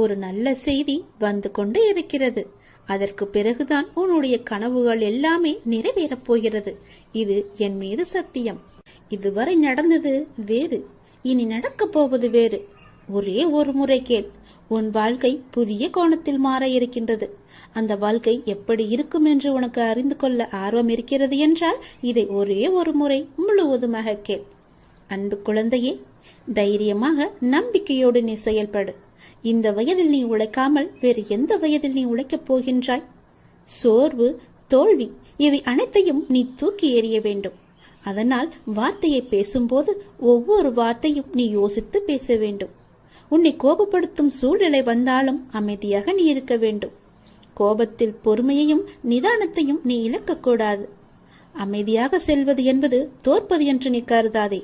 ஒரு நல்ல செய்தி வந்து கொண்டு இருக்கிறது. அதற்கு பிறகுதான் உன்னுடைய கனவுகள் எல்லாமே நிறைவேறப் போகிறது. இது என் மீது சத்தியம். இதுவரை நடந்தது வேறு. இனி நடக்கப் போவது வேறு. ஒரே ஒரு முறை கேள். உன் வாழ்க்கை புதிய கோணத்தில் மாற இருக்கின்றது. அந்த வாழ்க்கை எப்படி இருக்கும் என்று உனக்கு அறிந்து கொள்ள ஆர்வம் இருக்கிறது என்றால் இதை ஒரே ஒரு முறை முழுவதுமாக கேள். அன்பு குழந்தையே தைரியமாக நம்பிக்கையோடு நீ செயல்படு. இந்த வயதில் நீ உழைக்காமல் வேறு எந்த வயதில் நீ உழைக்கப் போகின்றாய்? சோர்வு தோல்வி இவை அனைத்தையும் நீ தூக்கி எறிய வேண்டும். அதனால் வார்த்தையை பேசும்போது ஒவ்வொரு வார்த்தையும் நீ யோசித்து பேச வேண்டும். உன்னை கோபப்படுத்தும் சூழ்நிலை வந்தாலும் அமைதியாக நீ இருக்க வேண்டும். கோபத்தில் பொறுமையையும் நிதானத்தையும் நீ இழக்கக்கூடாது அமைதியாக செல்வது என்பது தோற்பது என்று நீ கருதாதே.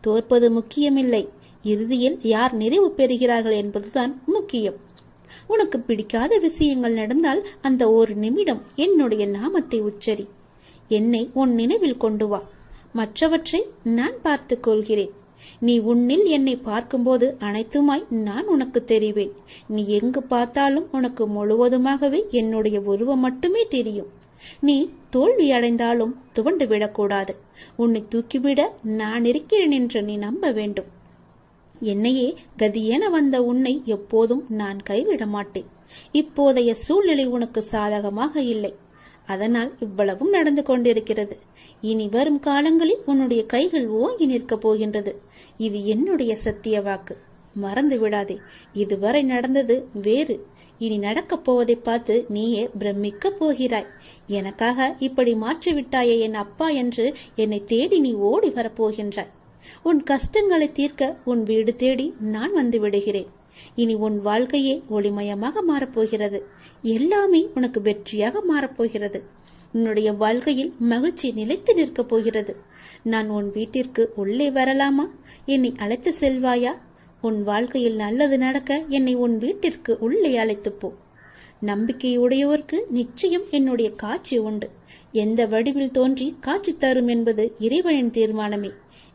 தோற்பது முக்கியமில்லை. இறுதியில் யார் நிறைவு பெறுகிறார்கள் என்பதுதான் முக்கியம். உனக்கு பிடிக்காத விஷயங்கள் நடந்தால் அந்த ஒரு நிமிடம் என்னுடைய நாமத்தை உச்சரி. என்னை உன் நினைவில் கொண்டு வா. மற்றவற்றை நான் பார்த்துக் கொள்கிறேன். நீ உன்னில் என்னை பார்க்கும்போது அனைத்துமாய் நான் உனக்கு தெரிவேன். நீ எங்கு பார்த்தாலும் உனக்கு முழுவதுமாகவே என்னுடைய உருவம் மட்டுமே தெரியும். நீ தோல்வி அடைந்தாலும் துவண்டு விடக்கூடாது. உன்னை தூக்கிவிட நான் இருக்கிறேன் என்று நீ நம்ப வேண்டும். என்னையே கதியென வந்த உன்னை எப்போதும் நான் கைவிட மாட்டேன் இப்போதைய சூழ்நிலை உனக்கு சாதகமாக இல்லை. அதனால் இவ்வளவும் நடந்து கொண்டிருக்கிறது. இனி வரும் காலங்களில் உன்னுடைய கைகள் ஓங்கி நிற்கப் போகின்றது. இது என்னுடைய சத்திய வாக்கு. மறந்து விடாதே. இதுவரை நடந்தது வேறு. இனி நடக்கப் போவதை பார்த்து நீயே பிரமிக்கப் போகிறாய். எனக்காக இப்படி மாற்றிவிட்டாயே என் அப்பா என்று என்னை தேடி நீ ஓடி வரப்போகின்றாய் உன் கஷ்டங்களை தீர்க்க உன் வீடு தேடி நான் வந்து விடுகிறேன். இனி உன் வாழ்க்கையே ஒளிமயமாக மாறப்போகிறது. எல்லாமே உனக்கு வெற்றியாக மாறப்போகிறது. உன்னுடைய வாழ்க்கையில் மகிழ்ச்சி நிலைத்து நிற்கப் போகிறது. நான் உன் வீட்டிற்கு உள்ளே வரலாமா? என்னை அழைத்து செல்வாயா? உன் வாழ்க்கையில் நல்லது நடக்க என்னை உன் வீட்டிற்கு உள்ளே அழைத்து போ. நம்பிக்கையுடையவருக்கு நிச்சயம் என்னுடைய காட்சி உண்டு. எந்த வடிவில் தோன்றி காட்சி தரும் என்பது இறைவனின் தீர்மானமே.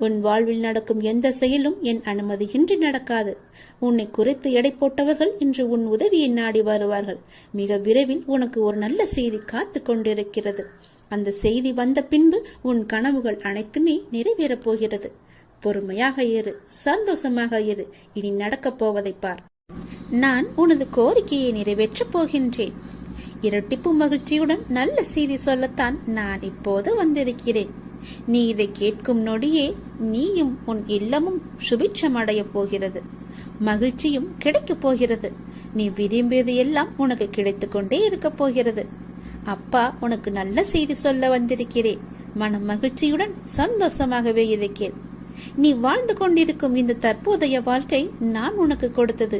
உன் வாழ்வில் நடக்கும் எந்த செயலும் என் அனுமதியின்றி நடக்காது. உன்னை குறைத்து எடை போட்டவர்கள் இன்று உன் உதவியை நாடி வருவார்கள். மிக விரைவில் உனக்கு ஒரு நல்ல செய்தி காத்து கொண்டிருக்கிறது. அந்த செய்தி வந்த பின்பு உன் கனவுகள் அனைத்துமே நிறைவேறப் போகிறது. பொறுமையாக இரு சந்தோஷமாக இரு. இனி நடக்கப் போவதை பார். நான் உனது கோரிக்கையை நிறைவேற்றப் போகின்றேன். இரட்டிப்பு மகிழ்ச்சியுடன் நல்ல செய்தி சொல்லத்தான் நான் இப்போது வந்திருக்கிறேன். நீ இதை கேட்கும் நொடியே நீயும் உன் இல்லமும் சுபிட்சம் அடையப் போகிறது. மகிழ்ச்சியும் கிடைக்கப் போகிறது. நீ விரும்பியது எல்லாம் உனக்கு கிடைத்து கொண்டே இருக்கப் போகிறது. அப்பா உனக்கு நல்ல செய்தி சொல்ல வந்திருக்கிறேன் மன மகிழ்ச்சியுடன் சந்தோஷமாகவே இதை கேள். நீ வாழ்ந்து கொண்டிருக்கும் இந்த தற்போதைய வாழ்க்கை நான் உனக்கு கொடுத்தது.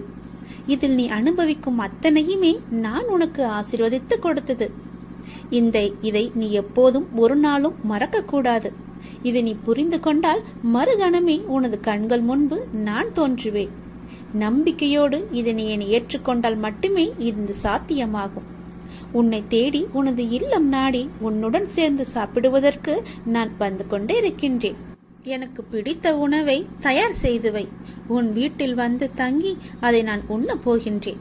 இதில் நீ அனுபவிக்கும் அத்தனையுமே நான் உனக்கு ஆசிர்வதித்து கொடுத்தது. இந்த இதை நீ எப்போதும் ஒரு நாளும் மறக்கக்கூடாது. இதை நீ புரிந்து கொண்டால் மறுகணமே உனது கண்கள் முன்பு நான் தோன்றுவேன். நம்பிக்கையோடு இதை நீ என்னை ஏற்றுக்கொண்டால் மட்டுமே இது சாத்தியமாகும். உன்னை தேடி உனது இல்லம் நாடி உன்னுடன் சேர்ந்து சாப்பிடுவதற்கு நான் வந்து கொண்டே இருக்கின்றேன். எனக்கு பிடித்த உணவை தயார் செய்துவை உன் வீட்டில் வந்து தங்கி அதை நான் உண்ண போகின்றேன்.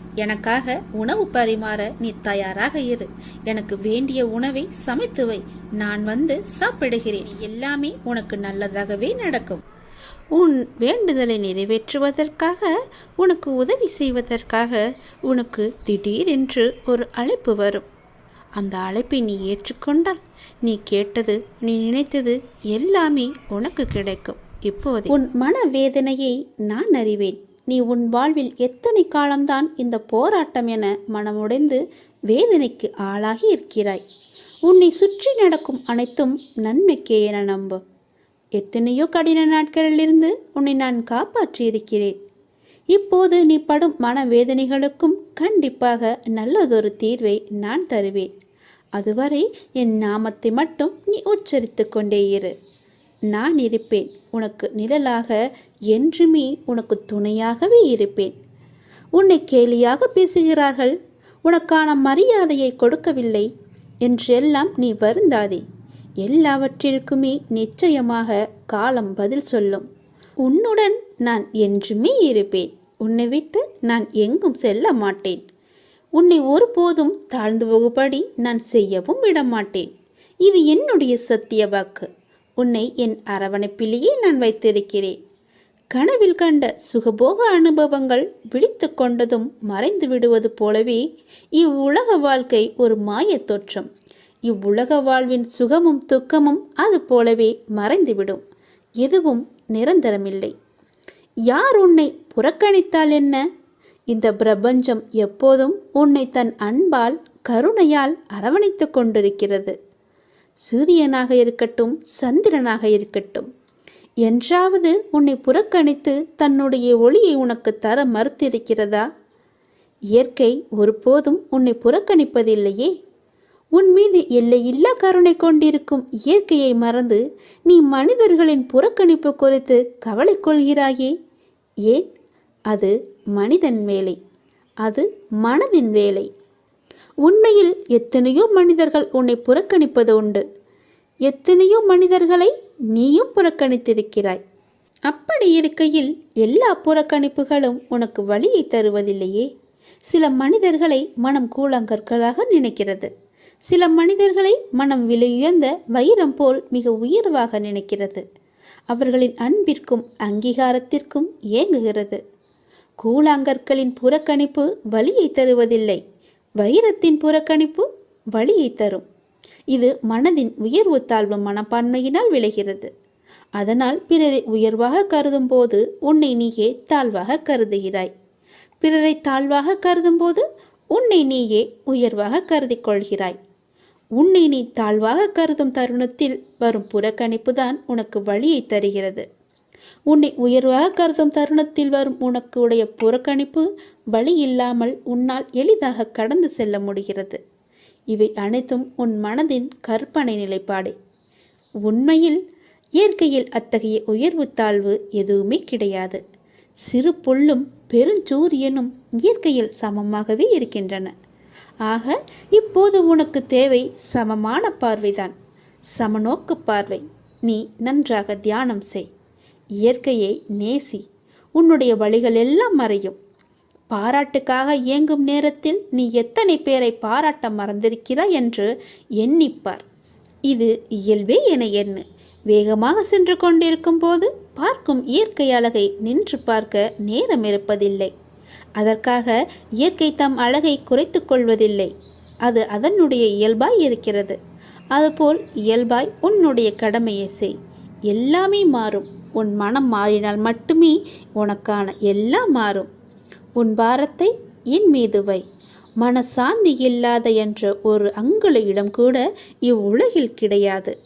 எனக்காக உணவு பரிமாற நீ தயாராக இரு. எனக்கு வேண்டிய உணவை சமைத்து வை. நான் வந்து சாப்பிடுகிறேன். எல்லாமே உனக்கு நல்லதாகவே நடக்கும். உன் வேண்டுதலை நிறைவேற்றுவதற்காக உனக்கு உதவி செய்வதற்காக உனக்கு திடீரென்று ஒரு அழைப்பு வரும். அந்த அழைப்பை நீ ஏற்றுக்கொண்டால் நீ கேட்டது நீ நினைத்தது எல்லாமே உனக்கு கிடைக்கும். இப்போது உன் மனவேதனையை நான் அறிவேன். நீ உன் வாழ்வில் எத்தனை காலம்தான் இந்த போராட்டம் என மனமுடைந்து வேதனைக்கு ஆளாகி இருக்கிறாய். உன்னை சுற்றி நடக்கும் அனைத்தும் நன்மைக்கே என நம்பு. எத்தனையோ கடின நாட்களிலிருந்து உன்னை நான் காப்பாற்றி இருக்கிறேன் இப்போது நீ படும் மனவேதனைகளுக்கும் கண்டிப்பாக நல்லதொரு தீர்வை நான் தருவேன். அதுவரை என் நாமத்தை மட்டும் நீ உச்சரித்து கொண்டே இரு. நான் இருப்பேன். உனக்கு நிழலாக என்றுமே உனக்கு துணையாகவே இருப்பேன். உன்னை கேலியாக பேசுகிறார்கள். உனக்கான மரியாதையை கொடுக்கவில்லை என்றெல்லாம் நீ வருந்தாதே. எல்லாவற்றிற்குமே நிச்சயமாக காலம் பதில் சொல்லும். உன்னுடன் நான் என்றுமே இருப்பேன். உன்னை விட்டு நான் எங்கும் செல்ல மாட்டேன். உன்னை ஒருபோதும் தாழ்ந்து போகும்படி நான் செய்யவும் விடமாட்டேன். இது என்னுடைய சத்திய வாக்கு. உன்னை என் அரவணைப்பிலேயே நான் வைத்திருக்கிறேன். கனவில் கண்ட சுகபோக அனுபவங்கள் விழித்து கொண்டதும் மறைந்து விடுவது போலவே இவ்வுலக வாழ்க்கை ஒரு மாயத் தோற்றம். இவ்வுலக வாழ்வின் சுகமும் துக்கமும் அது போலவே மறைந்துவிடும் எதுவும் நிரந்தரமில்லை. யார் உன்னை புறக்கணித்தால் என்ன? இந்த பிரபஞ்சம் எப்போதும் உன்னை தன் அன்பால் கருணையால் அரவணைத்துக் கொண்டிருக்கிறது. சூரியனாக இருக்கட்டும் சந்திரனாக இருக்கட்டும். என்றாவது உன்னை புறக்கணித்து தன்னுடைய ஒளியை உனக்கு தர மறுத்திருக்கிறதா? இயற்கை ஒருபோதும் உன்னை புறக்கணிப்பதில்லையே. உன் மீது எல்லையில்லா கருணை கொண்டிருக்கும் இயற்கையை மறந்து நீ மனிதர்களின் புறக்கணிப்பு குறித்து கவலை கொள்கிறாயே. ஏன்? அது மனிதன் வேலை. அது மனதின் வேலை. உண்மையில் எத்தனையோ மனிதர்கள் உன்னை புறக்கணிப்பது உண்டு. எத்தனையோ மனிதர்களை நீயும் புறக்கணித்திருக்கிறாய். அப்படி இருக்கையில் எல்லா புறக்கணிப்புகளும் உனக்கு வழியை தருவதில்லையே. சில மனிதர்களை மனம் கூழாங்கற்களாக நினைக்கிறது. சில மனிதர்களை மனம் விலையுயர்ந்த வைரம் போல் மிக உயர்வாக நினைக்கிறது. அவர்களின் அன்பிற்கும் அங்கீகாரத்திற்கும் ஏங்குகிறது. கூழாங்கற்களின் புறக்கணிப்பு வழியை தருவதில்லை. வைரத்தின் புறக்கணிப்பு வழியை தரும். இது மனதின் உயர்வு தாழ்வு மனப்பான்மையினால் விளைகிறது. அதனால் பிறரை உயர்வாக கருதும் போது உன்னை நீயே தாழ்வாக கருதுகிறாய். பிறரை தாழ்வாக கருதும் போது உன்னை நீயே உயர்வாக கருதி கொள்கிறாய் உன்னை நீ தாழ்வாக கருதும் தருணத்தில் வரும் புறக்கணிப்பு தான் உனக்கு வழியை தருகிறது. உன்னை உயர்வாக கருதும் தருணத்தில் வரும் உனக்கு உடைய புறக்கணிப்பு வழி இல்லாமல் உன்னால் எளிதாக கடந்து செல்ல முடிகிறது. இவை அனைத்தும் உன் மனதின் கற்பனை நிலைப்பாடு. உண்மையில் இயற்கையில் அத்தகைய உயர்வு தாழ்வு எதுவுமே கிடையாது. சிறு புல்லும் பெருஞ்சூரியனும் இயற்கையில் சமமாகவே இருக்கின்றன. ஆக இப்போது உனக்கு தேவை சமமான பார்வைதான். சமநோக்கு பார்வை. நீ நன்றாக தியானம் செய். இயற்கையை நேசி உன்னுடைய வழிகள் எல்லாம் மறையும். பாராட்டுக்காக இயங்கும் நேரத்தில் நீ எத்தனை பேரை பாராட்ட மறந்திருக்கிறாய் என்று எண்ணிப்பார். இது இயல்பே என எண்ணு. வேகமாக சென்று கொண்டிருக்கும் போது பார்க்கும் இயற்கை அழகை நின்று பார்க்க நேரம் இருப்பதில்லை. அதற்காக இயற்கை தம் அழகை குறைத்து கொள்வதில்லை. அது அதனுடைய இயல்பாய் இருக்கிறது. அதுபோல் இயல்பாய் உன்னுடைய கடமையை செய். எல்லாமே மாறும். உன் மனம் மாறினால் மட்டுமே உனக்கான எல்லாம் மாறும். உன் பாரத்தை என் மீது வை. மனசாந்தி இல்லாத என்ற ஒரு அங்குல இடம் கூட இவ்வுலகில் கிடையாது.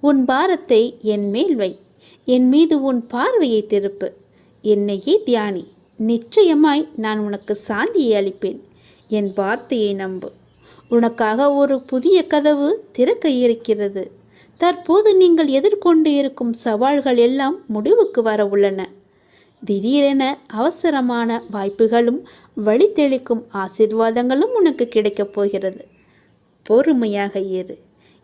உன் பாரத்தை என் மேல் வை. என் மீது உன் பார்வையை திருப்பு. என்னையே தியானி. நிச்சயமாய் நான் உனக்கு சாந்தியை அளிப்பேன். என் வார்த்தையை நம்பு. உனக்காக ஒரு புதிய கதவு திறக்க இருக்கிறது. தற்போது நீங்கள் எதிர்கொண்டு இருக்கும் சவால்கள் எல்லாம் முடிவுக்கு வர உள்ளன. திடீரென அவசரமான வாய்ப்புகளும் வழித்தெளிக்கும் ஆசிர்வாதங்களும் உனக்கு கிடைக்கப் போகிறது. பொறுமையாக இரு.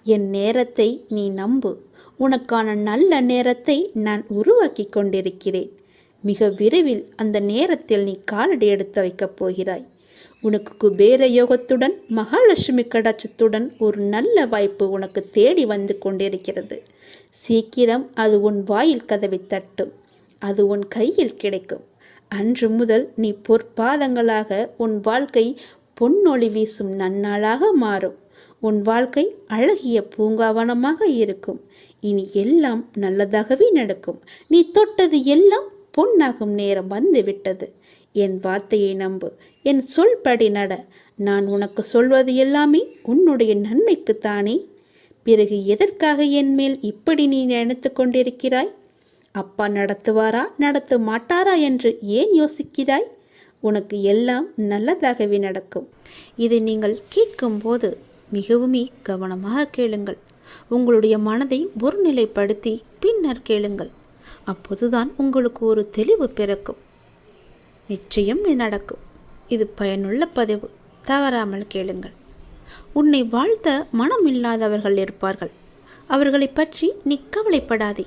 என் நேரத்தை நீ நம்பு. உனக்கான நல்ல நேரத்தை நான் உருவாக்கி கொண்டிருக்கிறேன். மிக விரைவில் அந்த நேரத்தில் நீ காலடி எடுத்து வைக்கப் போகிறாய். உனக்கு குபேர யோகத்துடன் மகாலட்சுமி கடாட்சத்துடன் ஒரு நல்ல வாய்ப்பு உனக்கு தேடி வந்து கொண்டிருக்கிறது. சீக்கிரம் அது உன் வாயில் கதவை தட்டும். அது உன் கையில் கிடைக்கும். அன்று முதல் நீ பொற்பாதங்களாக உன் வாழ்க்கை பொன்னொளி வீசும் நன்னாளாக மாறும். உன் வாழ்க்கை அழகிய பூங்காவனமாக இருக்கும். இனி எல்லாம் நல்லதாகவே நடக்கும். நீ தொட்டது எல்லாம் பொன்னாகும் நேரம் வந்து விட்டது. என் வார்த்தையை நம்பு என் சொல்படி நட. நான் உனக்கு சொல்வது எல்லாமே உன்னுடைய நன்மைக்குத்தானே? பிறகு எதற்காக என் மேல் இப்படி நீ நினைத்து கொண்டிருக்கிறாய்? அப்பா நடத்துவாரா நடத்த மாட்டாரா என்று ஏன் யோசிக்கிறாய்? உனக்கு எல்லாம் நல்லதாகவே நடக்கும். இதை நீங்கள் கேட்கும்போது மிகவுமே கவனமாக கேளுங்கள். உங்களுடைய மனதை ஒருநிலைப்படுத்தி பின்னர் கேளுங்கள். அப்போதுதான் உங்களுக்கு ஒரு தெளிவு பிறக்கும். நிச்சயம் இது நடக்கும். இது பயனுள்ள பதிவு. தவறாமல் கேளுங்கள். உன்னை வாழ்த்த மனம் இல்லாதவர்கள் இருப்பார்கள். அவர்களை பற்றி நீ கவலைப்படாதே.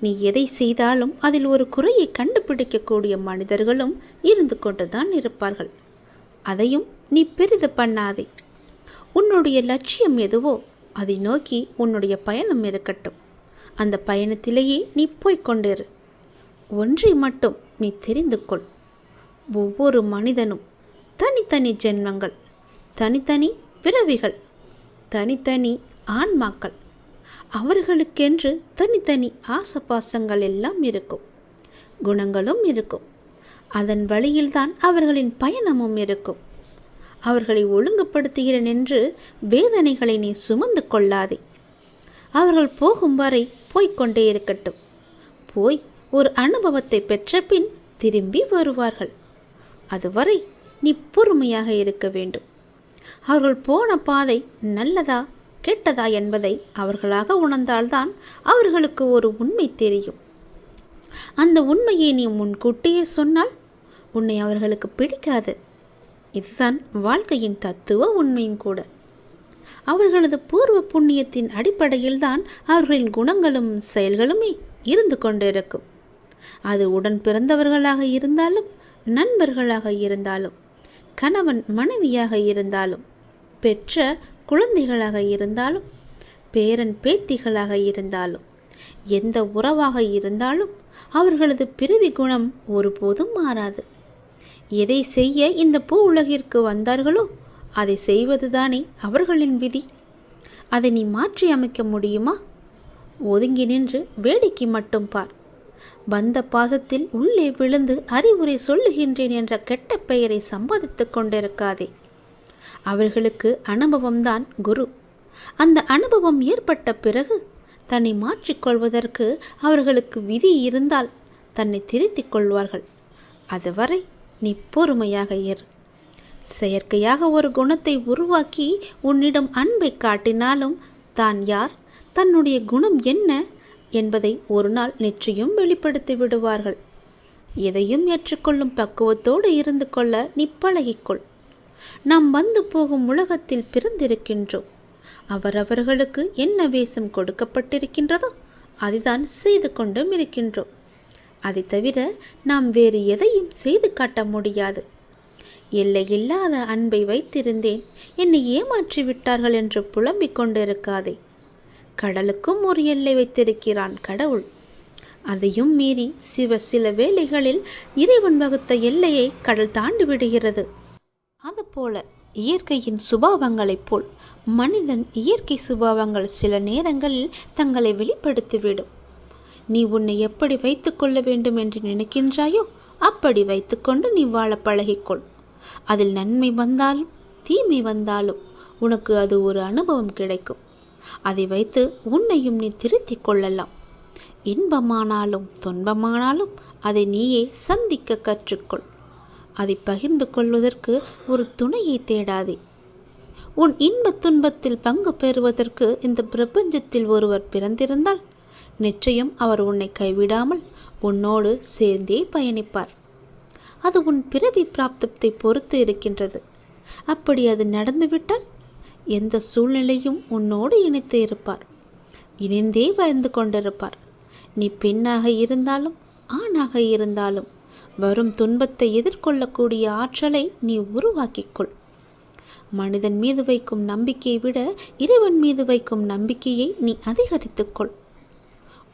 நீ எதை செய்தாலும் அதில் ஒரு குறையை கண்டுபிடிக்கக்கூடிய மனிதர்களும் இருந்து கொண்டுதான் இருப்பார்கள். அதையும் நீ பெரிது பண்ணாதே. உன்னுடைய லட்சியம் எதுவோ அதை நோக்கி உன்னுடைய பயணம் இருக்கட்டும். அந்த பயணத்திலேயே நீ போய்க்கொண்டிரு ஒன்றை மட்டும் நீ தெரிந்து கொள். ஒவ்வொரு மனிதனும் தனித்தனி ஜென்மங்கள் தனித்தனி பிறவிகள் தனித்தனி ஆன்மாக்கள். அவர்களுக்கென்று தனித்தனி ஆசபாசங்கள் எல்லாம் இருக்கும் குணங்களும் இருக்கும். அதன் வழியில்தான் அவர்களின் பயணமும் இருக்கும். அவர்களை ஒழுங்குபடுத்துகிறேன் என்று வேதனைகளை நீ சுமந்து கொள்ளாதே. அவர்கள் போகும் வரை போய்க்கொண்டே இருக்கட்டும். போய் ஒரு அனுபவத்தை பெற்ற பின் திரும்பி வருவார்கள். அதுவரை நீ பொறுமையாக இருக்க வேண்டும். அவர்கள் போன பாதை நல்லதா கெட்டதா என்பதை அவர்களாக உணர்ந்தால்தான் அவர்களுக்கு ஒரு உண்மை தெரியும். அந்த உண்மையை நீ முன்கூட்டியே சொன்னால் உன்னை அவர்களுக்கு பிடிக்காது. இதுதான் வாழ்க்கையின் தத்துவ உண்மையும் கூட. அவர்களது பூர்வ புண்ணியத்தின் அடிப்படையில்தான் அவர்களின் குணங்களும் செயல்களுமே இருந்து கொண்டிருக்கும். அது உடன் பிறந்தவர்களாக இருந்தாலும் நண்பர்களாக இருந்தாலும் கணவன் மனைவியாக இருந்தாலும் பெற்ற குழந்தைகளாக இருந்தாலும் பேரன் பேத்திகளாக இருந்தாலும் எந்த உறவாக இருந்தாலும் அவர்களது பிறவி குணம் ஒருபோதும் மாறாது. எதை செய்ய இந்த பூ உலகிற்கு வந்தார்களோ அதை செய்வதுதானே அவர்களின் விதி. அதை நீ மாற்றி அமைக்க முடியுமா? ஒதுங்கி நின்று வேடிக்கை மட்டும் பார். வந்த பாசத்தில் உள்ளே விழுந்து அறிவுரை சொல்லுகின்றேன் என்ற கெட்ட பெயரை சம்பாதித்துக் கொண்டிருக்காதே. அவர்களுக்கு அனுபவம்தான் குரு. அந்த அனுபவம் ஏற்பட்ட பிறகு தன்னை மாற்றிக்கொள்வதற்கு அவர்களுக்கு விதி இருந்தால் தன்னை திருத்திக் கொள்வார்கள். அதுவரை நீ பொறுமையாக இரு. செயற்கையாக ஒரு குணத்தை உருவாக்கி உன்னிடம் அன்பை காட்டினாலும் தான் யார்? தன்னுடைய குணம் என்ன? என்பதை ஒரு நாள் நிச்சயம் வெளிப்படுத்தி விடுவார்கள். எதையும் ஏற்றுக்கொள்ளும் பக்குவத்தோடு இருந்து கொள்ள நீ பழகிக்கொள். நாம் வந்து போகும் உலகத்தில் பிறந்திருக்கின்றோம். அவரவர்களுக்கு என்ன வேஷம் கொடுக்கப்பட்டிருக்கின்றதோ அதைதான் செய்து கொண்டும் இருக்கின்றோம். அதை தவிர நாம் வேறு எதையும் செய்து காட்ட முடியாது. எல்லையில்லாத அன்பை வைத்திருந்தேன். என்னை ஏமாற்றி விட்டார்கள் என்று புலம்பிக் கொண்டிருக்காதே. கடலுக்கும் ஒரு எல்லை வைத்திருக்கிறான் கடவுள். அதையும் மீறி சிவ சில வேளைகளில் இறைவன் வகுத்த எல்லையை கடல் தாண்டி விடுகிறது. அதுபோல இயற்கையின் சுபாவங்களைப் போல் மனிதன் இயற்கை சுபாவங்கள் சில நேரங்களில் தங்களை வெளிப்படுத்திவிடும். நீ உன்னை எப்படி வைத்துக்கொள்ள வேண்டும் என்று நினைக்கின்றாயோ அப்படி வைத்துக்கொண்டு நீ வாழ பழகிக்கொள். அதில் நன்மை வந்தாலும் தீமை வந்தாலும் உனக்கு அது ஒரு அனுபவம் கிடைக்கும். அதை வைத்து உன்னையும் நீ திருத்திக் கொள்ளலாம். இன்பமானாலும் துன்பமானாலும் அதை நீயே சந்திக்க கற்றுக்கொள். அதை பகிர்ந்து கொள்வதற்கு ஒரு துணையை தேடாதே. உன் இன்பத் துன்பத்தில் பங்கு பெறுவதற்கு இந்த பிரபஞ்சத்தில் ஒருவர் பிறந்திருந்தால் நிச்சயம் அவர் உன்னை கைவிடாமல் உன்னோடு சேர்ந்தே பயணிப்பார். அது உன் பிறவி பிராப்தத்தை பொறுத்து இருக்கின்றது. அப்படி அது நடந்துவிட்டால் எந்த சூழ்நிலையும் உன்னோடு இணைத்து இருப்பார். இணைந்தே வாழ்ந்து கொண்டிருப்பார். நீ பெண்ணாக இருந்தாலும் ஆணாக இருந்தாலும் வரும் துன்பத்தை எதிர்கொள்ளக்கூடிய ஆற்றலை நீ உருவாக்கிக்கொள். மனிதன் மீது வைக்கும் நம்பிக்கையை விட இறைவன் மீது வைக்கும் நம்பிக்கையை நீ அதிகரித்துக்கொள்.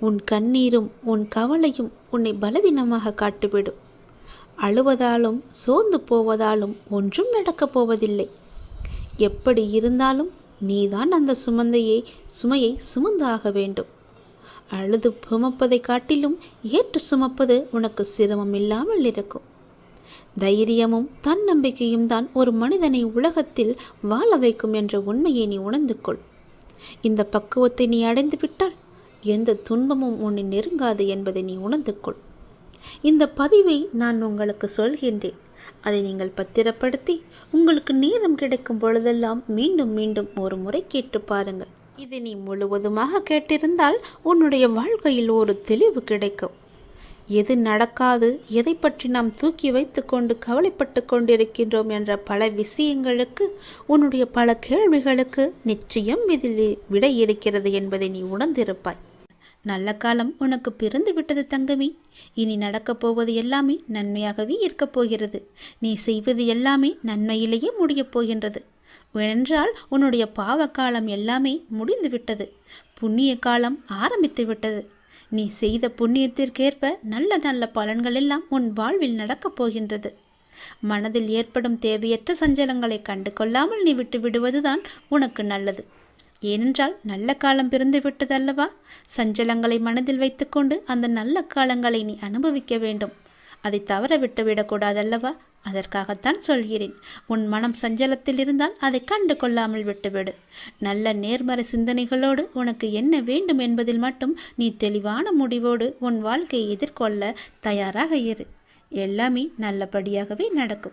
உன் கண்ணீரும் உன் கவலையும் உன்னை பலவீனமாக காட்டிவிடும். அழுவதாலும் சோர்ந்து போவதாலும் ஒன்றும் நடக்கப் போவதில்லை. எப்படி இருந்தாலும் நீதான் அந்த சுமந்தையை சுமையை சுமந்தாக வேண்டும். அழுது சுமப்பதை காட்டிலும் ஏற்று சுமப்பது உனக்கு சிரமம் இல்லாமல் இருக்கும். தைரியமும் தன்னம்பிக்கையும் தான் ஒரு மனிதனை உலகத்தில் வாழ வைக்கும் என்ற உண்மையை நீ உணர்ந்து கொள். இந்த பக்குவத்தை நீ அடைந்து விட்டால் எந்த துன்பமும் உன்னை நெருங்காது என்பதை நீ உணர்ந்து கொள். இந்த பதிவை நான் உங்களுக்கு சொல்கின்றேன். அதை நீங்கள் பத்திரப்படுத்தி உங்களுக்கு நேரம் கிடைக்கும் பொழுதெல்லாம் மீண்டும் மீண்டும் ஒரு முறை கேட்டு பாருங்கள். இதை நீ முழுவதுமாக கேட்டிருந்தால் உன்னுடைய வாழ்க்கையில் ஒரு தெளிவு கிடைக்கும். எது நடக்காது எதை பற்றி நாம் தூக்கி வைத்து கொண்டு கவலைப்பட்டு கொண்டிருக்கின்றோம் என்ற பல விஷயங்களுக்கு உன்னுடைய பல கேள்விகளுக்கு நிச்சயம் இதில் விடை இருக்கிறது என்பதை நீ உணர்ந்திருப்பாய். நல்ல காலம் உனக்கு பிறந்து விட்டது தங்கமி. இனி நடக்கப் போவது எல்லாமே நன்மையாகவே இருக்கப் போகிறது. நீ செய்வது எல்லாமே நன்மையிலேயே முடியப் போகின்றது. ஏனென்றால் உன்னுடைய பாவ காலம் எல்லாமே முடிந்து விட்டது. புண்ணிய காலம் ஆரம்பித்து விட்டது. நீ செய்த புண்ணியத்திற்கேற்ப நல்ல நல்ல பலன்கள் எல்லாம் உன் வாழ்வில் நடக்கப் போகின்றது. மனதில் ஏற்படும் தேவையற்ற சஞ்சலங்களை கண்டு கொள்ளாமல் நீ விட்டு விடுவதுதான் உனக்கு நல்லது. ஏனென்றால் நல்ல காலம் பிறந்து விட்டதல்லவா? சஞ்சலங்களை மனதில் வைத்துக்கொண்டு அந்த நல்ல காலங்களை நீ அனுபவிக்க வேண்டும். அதை தவற விட்டு விடக்கூடாதல்லவா? அதற்காகத்தான் சொல்கிறேன். உன் மனம் சஞ்சலத்தில் இருந்தால் அதை கண்டு கொள்ளாமல் விட்டுவிடு. நல்ல நேர்மறை சிந்தனைகளோடு உனக்கு என்ன வேண்டும் என்பதில் மட்டும் நீ தெளிவான முடிவோடு உன் வாழ்க்கையை எதிர்கொள்ள தயாராக இரு. எல்லாமே நல்லபடியாகவே நடக்கும்.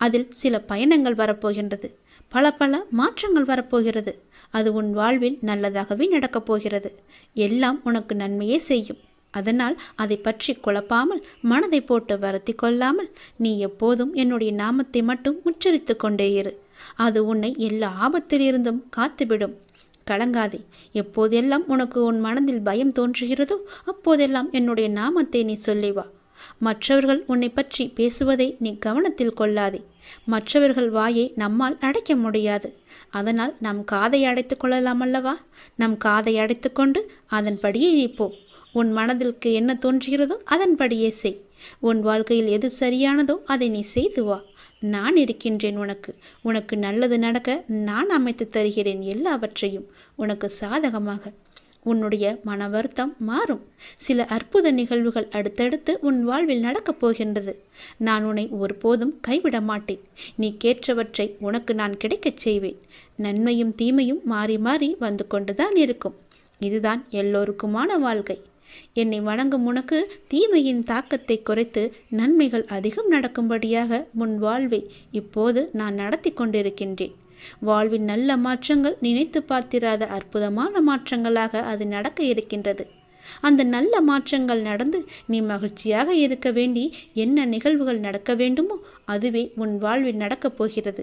அதில் சில பயணங்கள் வரப்போகின்றது. பல பல மாற்றங்கள் வரப்போகிறது. அது உன் வாழ்வில் நல்லதாகவே நடக்கப் போகிறது. எல்லாம் உனக்கு நன்மையே செய்யும். அதனால் அதை பற்றி குழப்பாமல் மனதை போட்டு வருத்தி கொள்ளாமல் நீ எப்போதும் என்னுடைய நாமத்தை மட்டும் உச்சரித்து கொண்டே இரு. அது உன்னை எல்லா ஆபத்திலிருந்தும் காத்துவிடும். கலங்காதே. எப்போதெல்லாம் உனக்கு உன் மனதில் பயம் தோன்றுகிறதோ அப்போதெல்லாம் என்னுடைய நாமத்தை நீ சொல்லி வா மற்றவர்கள் உன்னை பற்றி பேசுவதை நீ கவனத்தில் கொள்ளாதே. மற்றவர்கள் வாயை நம்மால் அடைக்க முடியாது. அதனால் நம் காதை அடைத்து கொள்ளலாம் அல்லவா? நம் காதை அடைத்து கொண்டு அதன்படியே நீ போ உன் மனதிற்கு என்ன தோன்றுகிறதோ அதன்படியே செய். உன் வாழ்க்கையில் எது சரியானதோ அதை நீ செய்து வா. நான் இருக்கின்றேன் உனக்கு. உனக்கு நல்லது நடக்க நான் அமைத்து தருகிறேன் எல்லாவற்றையும் உனக்கு சாதகமாக. உன்னுடைய மன வருத்தம் மாறும். சில அற்புத நிகழ்வுகள் அடுத்தடுத்து உன் வாழ்வில் நடக்கப் போகின்றது. நான் உன்னை ஒருபோதும் கைவிட மாட்டேன். நீ கேட்டவற்றை உனக்கு நான் கிடைக்கச் செய்வேன். நன்மையும் தீமையும் மாறி மாறி வந்து கொண்டுதான் இருக்கும். இதுதான் எல்லோருக்குமான வாழ்க்கை. என்னை வணங்கும் உனக்கு தீமையின் தாக்கத்தை குறைத்து நன்மைகள் அதிகம் நடக்கும்படியாக முன் வாழ்வை. இப்போது நான் நடத்தி கொண்டிருக்கின்றேன். வாழ்வின் நல்ல மாற்றங்கள் நினைத்து பார்த்திராத அற்புதமான மாற்றங்களாக அது நடக்க இருக்கின்றது. அந்த நல்ல மாற்றங்கள் நடந்து நீ மகிழ்ச்சியாக இருக்க வேண்டி என்ன நிகழ்வுகள் நடக்க வேண்டுமோ அதுவே உன் வாழ்வில் நடக்கப் போகிறது.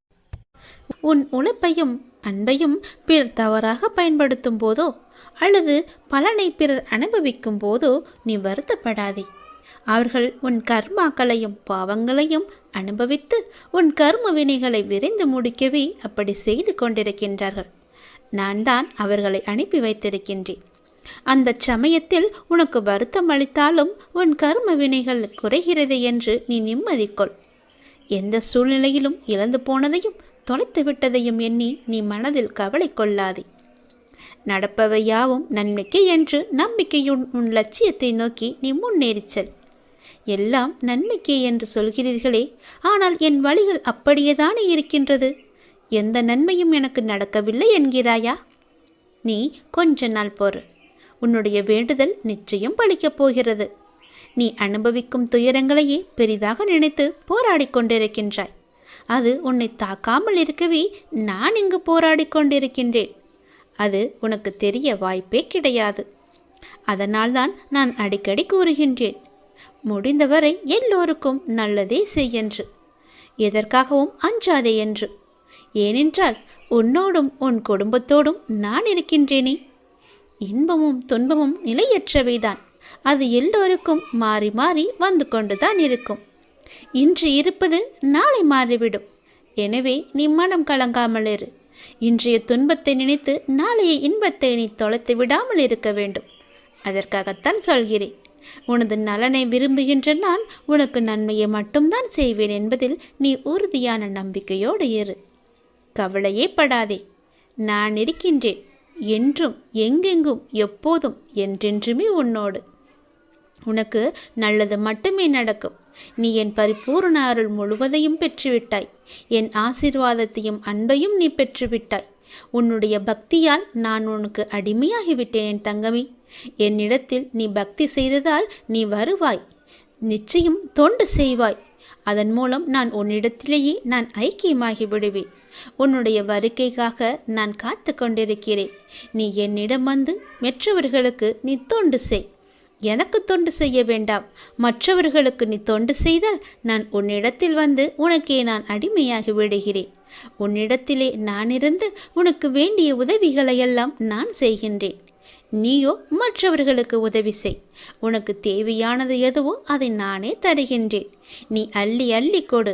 உன் உழைப்பையும் அன்பையும் பிறர் தவறாக பயன்படுத்தும் போதோ அல்லது பலனை பிறர் அனுபவிக்கும் போதோ நீ வருத்தப்படாதே. அவர்கள் உன் கர்மாக்களையும் பாவங்களையும் அனுபவித்து உன் கர்ம வினைகளை விரைந்து முடிக்கவே அப்படி செய்து கொண்டிருக்கின்றார்கள். நான் தான் அவர்களை அனுப்பி வைத்திருக்கின்றேன். அந்த சமயத்தில் உனக்கு வருத்தம் அளித்தாலும் உன் கர்ம வினைகள் குறைகிறது என்று நீ நிம்மதி கொள் எந்த சூழ்நிலையிலும் இழந்து போனதையும் தொலைத்து விட்டதையும் எண்ணி நீ மனதில் கவலை கொள்ளாதே. நடப்பவை யாவும் நன்மைக்கு என்று நம்பிக்கையுன் உன் லட்சியத்தை நோக்கி நீ முன்னேறிச்சல் எல்லாம் நன்மைக்கே என்று சொல்கிறீர்களே ஆனால் என் வழிகள் அப்படியேதானே இருக்கின்றது? எந்த நன்மையும் எனக்கு நடக்கவில்லை என்கிறாயா? நீ கொஞ்ச நாள் போறு. உன்னுடைய வேண்டுதல் நிச்சயம் பழிக்கப் போகிறது. நீ அனுபவிக்கும் துயரங்களையே பெரிதாக நினைத்து போராடிக் கொண்டிருக்கின்றாய். அது உன்னை தாக்காமல் இருக்கவே நான் இங்கு போராடி கொண்டிருக்கின்றேன். அது உனக்கு தெரிய வாய்ப்பே கிடையாது. அதனால்தான் நான் அடிக்கடி கூறுகின்றேன். முடிந்தவரை எல்லோருக்கும் நல்லதே செய்யென்று எதற்காகவும் அஞ்சாதே என்று. ஏனென்றால் உன்னோடும் உன் குடும்பத்தோடும் நான் இருக்கின்றேனே. இன்பமும் துன்பமும் நிலையற்றவைதான். அது எல்லோருக்கும் மாறி மாறி வந்து கொண்டுதான் இருக்கும். இன்று இருப்பது நாளை மாறிவிடும். எனவே நீ மனம் கலங்காமல் இரு. இன்றைய துன்பத்தை நினைத்து நாளைய இன்பத்தை நீ தொலைத்து விடாமல் இருக்க வேண்டும். அதற்காகத்தான் சொல்கிறேன். உனது நலனை விரும்புகின்ற நான் உனக்கு நன்மையை மட்டும்தான் செய்வேன் என்பதில் நீ உறுதியான நம்பிக்கையோடு இரு. கவலையே படாதே. நான் இருக்கின்றேன். என்றும் எங்கெங்கும் எப்போதும் என்றென்றுமே உன்னோடு. உனக்கு நல்லது மட்டுமே நடக்கும். நீ என் பரிபூர்ண அருள் முழுவதையும் பெற்றுவிட்டாய். என் ஆசிர்வாதத்தையும் அன்பையும் நீ பெற்றுவிட்டாய். உன்னுடைய பக்தியால் நான் உனக்கு அடிமையாகிவிட்டேன் என் தங்கமே. என்னிடத்தில் நீ பக்தி செய்ததால் நீ வருவாய். நிச்சயம் தொண்டு செய்வாய். அதன் மூலம் நான் உன்னிடத்திலேயே நான் ஐக்கியமாகி விடுவேன். உன்னுடைய வருகைக்காக நான் காத்து கொண்டிருக்கிறேன் நீ என்னிடம் வந்து மெற்றவர்களுக்கு நீ தொண்டு செய். எனக்கு தொண்டு செய்ய வேண்டாம். மற்றவர்களுக்கு நீ தொண்டு செய்தால் நான் உன்னிடத்தில் வந்து உனக்கே நான் அடிமையாகி விடுகிறேன். உன்னிடத்திலே நான் இருந்து உனக்கு வேண்டிய உதவிகளையெல்லாம் நான் செய்கின்றேன். நீயோ மற்றவர்களுக்கு உதவி செய். உனக்கு தேவையானது எதுவோ அதை நானே தருகின்றேன். நீ அள்ளி அள்ளி கொடு.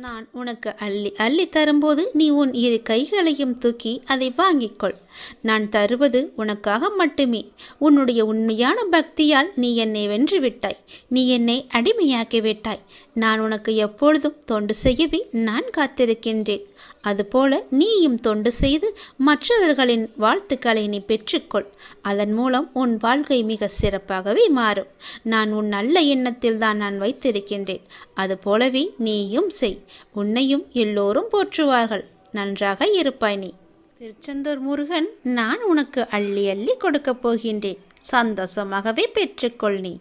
நான் உனக்கு அள்ளி அள்ளி தரும்போது நீ உன் இரு கைகளையும் தூக்கி அதை வாங்கிக்கொள். நான் தருவது உனக்காக மட்டுமே. உன்னுடைய உண்மையான பக்தியால் நீ என்னை வென்று விட்டாய். நீ என்னை அடிமையாக்கி விட்டாய். நான் உனக்கு எப்பொழுதும் தொண்டு செய்யவே நான் காத்திருக்கின்றேன். அதுபோல நீயும் தொண்டு செய்து மற்றவர்களின் வாழ்த்துக்களை நீ பெற்றுக்கொள். அதன் மூலம் உன் வாழ்க்கை மிக சிறப்பாகவே மாறும். நான் உன் நல்ல எண்ணத்தில் தான் நான் வைத்திருக்கின்றேன். அதுபோலவே நீயும் செய். உன்னையும் எல்லோரும் போற்றுவார்கள். நன்றாக இருப்பாய் நீ. திருச்செந்தூர் முருகன் நான் உனக்கு அள்ளி அள்ளி கொடுக்கப் போகின்றேன். சந்தோஷமாகவே பெற்றுக்கொள் நீ.